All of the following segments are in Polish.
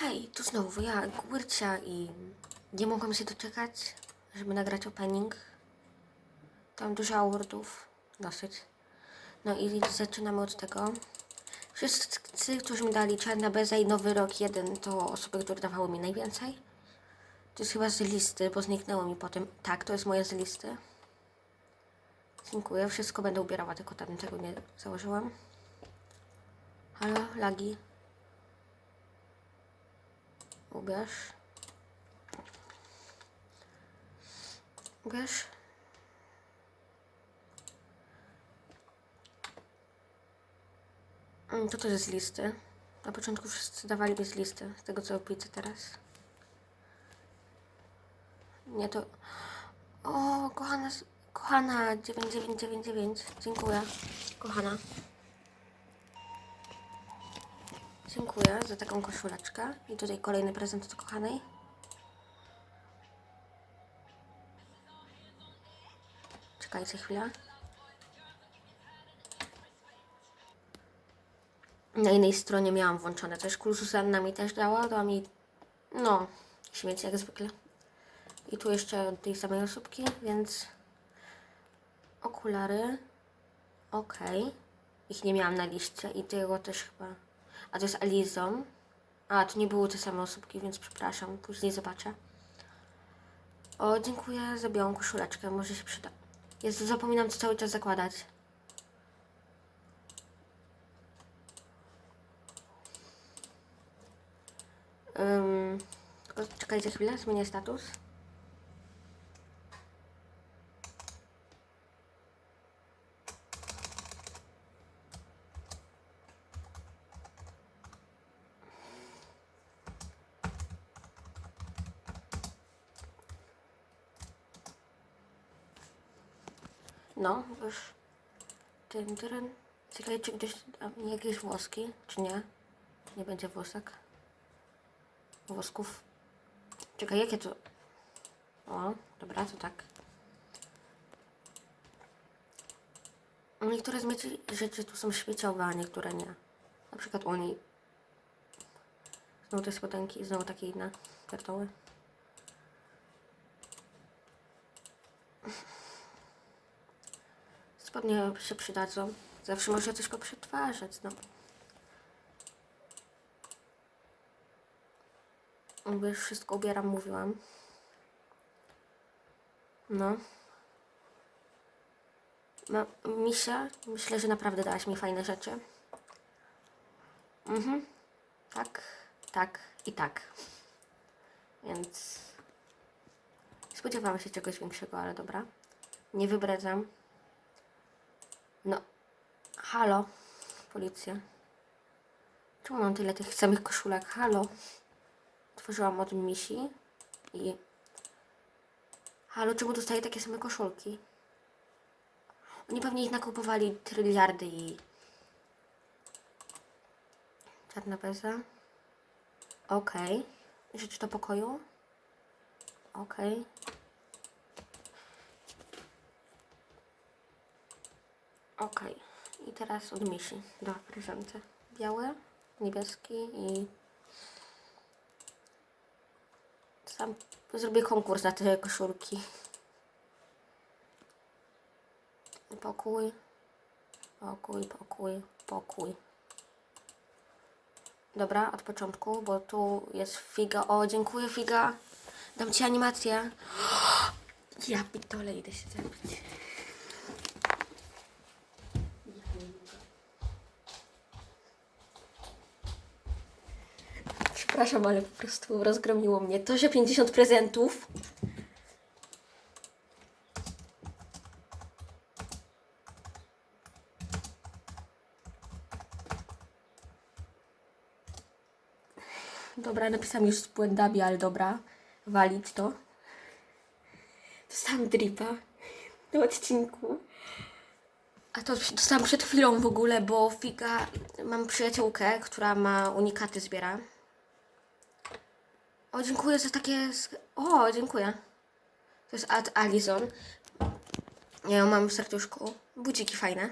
Hej, tu znowu ja, Gurcia i nie mogłam się doczekać, żeby nagrać opening. Tam dużo awardów, dosyć. No i zaczynamy od tego. Wszyscy, którzy mi dali Czarna Beza i Nowy Rok 1, to osoby, które dawały mi najwięcej. To jest chyba z listy, bo zniknęło mi potem. Tak, to jest moja z listy. Dziękuję, wszystko będę ubierała, tylko tam tego nie założyłam. Halo, lagi. Ubierz. Ubierz. Mm, To też jest z listy. Na początku wszyscy dawali mi z listy, z tego co widzę teraz. Nie to... O, kochana, kochana 9999, dziękuję. Kochana. Dziękuję za taką koszuleczkę. I tutaj kolejny prezent od kochanej. Czekajcie chwilę. Na innej stronie miałam włączone też. Kulzuzanna mi też dała, dała mi, no, śmieci jak zwykle. I tu jeszcze od tej samej osóbki, więc okulary. Okej. Ich nie miałam na liście i tego też chyba. A to jest Alizą. A, to nie były te same osóbki, więc przepraszam. Później zobaczę. O, dziękuję za białą koszuleczkę. Może się przyda. Jezu, zapominam co cały czas zakładać. Tylko czekajcie chwilę, zmienię status. No, już. Ten, ten. Czekaj, czy gdzieś tam jakieś włoski, czy nie? Nie będzie włosek. Włosków. Czekaj, jakie to... O, dobra, to tak. Niektóre z rzeczy tu są śmieciowe, a niektóre nie. Na przykład Uni. Znowu te spodenki, znowu takie inne kartoły. Spodnie się przydadzą. Zawsze można coś poprzetwarzać, no. Już wszystko ubieram, mówiłam. No. Ma, Misia, myślę, że naprawdę dałaś mi fajne rzeczy. Mhm. Tak, tak i tak. Więc spodziewałam się czegoś większego, ale dobra. Nie wybredzam. No. Halo, policja. Czemu mam tyle tych samych koszulek? Halo. Tworzyłam od misi i... Halo, czemu dostaję takie same koszulki? Oni pewnie ich nakupowali tryliardy i... Czarna beza. Okej. Rzecz do pokoju. Okej. Okej. I teraz od misi. Dwa prezenty. Biały, niebieski i sam zrobię konkurs na te koszulki. Pokój, pokój, pokój, pokój. Dobra, od początku, bo tu jest figa. O, dziękuję figa. Dam ci animację. Ja pitole idę się zabić. Przepraszam, ale po prostu rozgromiło mnie to, że 50 prezentów. Dobra, napisałam już z błędami, ale dobra. Walić to. Dostałam dripa na odcinku. A to dostałam przed chwilą w ogóle, bo Figa, mam przyjaciółkę, która ma unikaty zbiera. O, dziękuję za takie. O, dziękuję. To jest Ad Alizon. Ja ją mam w serduszku. Budziki fajne.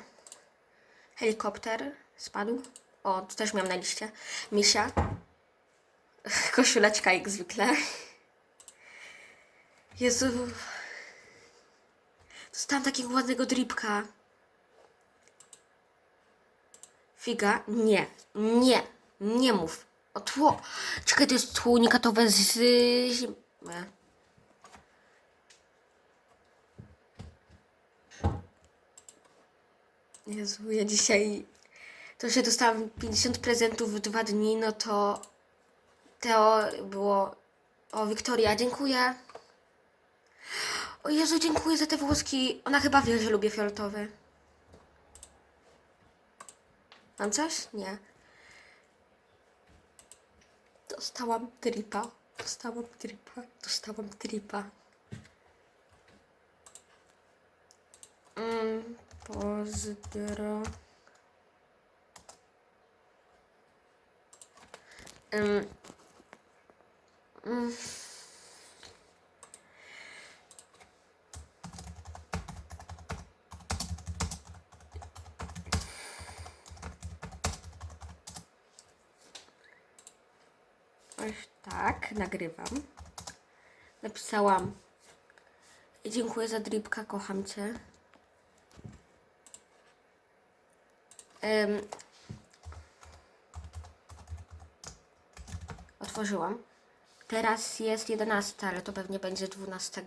Helikopter spadł. O, to też miałam na liście. Misia. Koszuleczka jak zwykle. Jezu. Dostałam takiego ładnego dripka. Figa? Nie. Nie. Nie mów. O tło. Czekaj, to jest tło unikatowe z. Jezu, ja dzisiaj... To, że dostałam 50 prezentów w dwa dni, no to... Teo było... O, Wiktoria, dziękuję. O Jezu, dziękuję za te włoski. Ona chyba wie, że lubię fioletowe. Mam coś? Nie. Dostałam tripa. Dostałam tripa. Dostałam tripa. Mm, pozdro. Ym, mm. Aż tak, nagrywam. Napisałam Dziękuję za dripka, kocham Cię. Um, otworzyłam. Teraz jest 11, ale to pewnie będzie 12.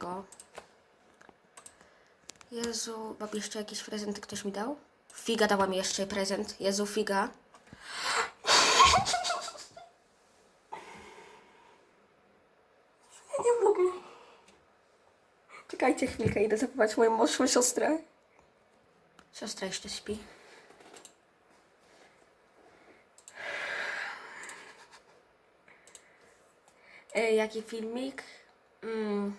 Jezu, mam jeszcze jakieś prezenty ktoś mi dał? Figa dała mi jeszcze prezent. Jezu, figa. Czekajcie chwilkę, idę zachować moją młodszą siostrę. Siostra jeszcze śpi. E, jaki filmik? Mm.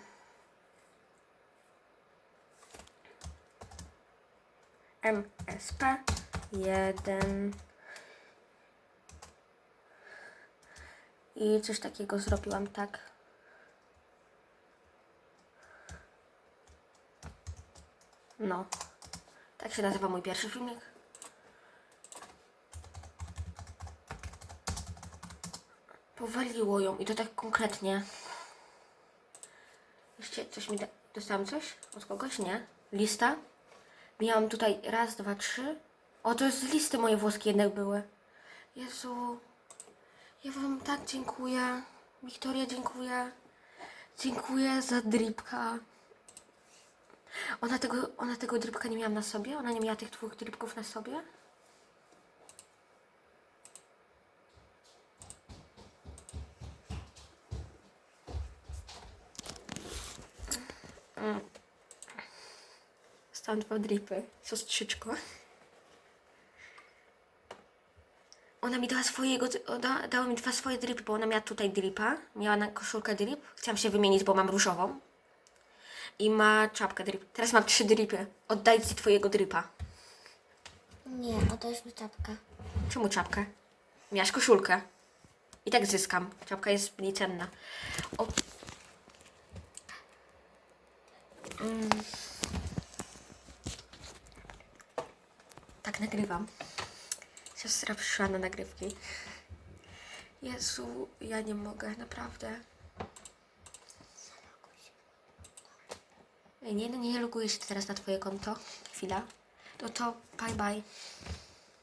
MSP 1 i coś takiego zrobiłam tak. No. Tak się nazywa mój pierwszy filmik. Powaliło ją i to tak konkretnie. Jeszcze coś mi da... Dostałam coś? Od kogoś? Nie. Lista? Miałam tutaj raz, dwa, trzy. O, to jest listy moje włoskie jednak były. Jezu. Ja wam tak dziękuję. Wiktoria, dziękuję. Dziękuję za dripka. Ona tego, ona tego dripka nie miała na sobie? Ona nie miała tych dwóch dripków na sobie? Stąd dwa dripy, siostrzyczko. Ona mi dała swojego, da, dała mi dwa swoje dripy, bo ona miała tutaj dripa, miała na koszulkę drip. Chciałam się wymienić, bo mam różową. I ma czapkę drip. Teraz mam trzy dripy. Oddaj ci twojego dripa. Nie, oddajesz mi czapkę. Czemu czapkę? Miałaś koszulkę. I tak zyskam. Czapka jest mniej cenna. O. Mm. Tak nagrywam. Siostra przyszła na nagrywki. Jezu, ja nie mogę, naprawdę. Nie, nie loguję się teraz na twoje konto. Chwila. No to bye bye.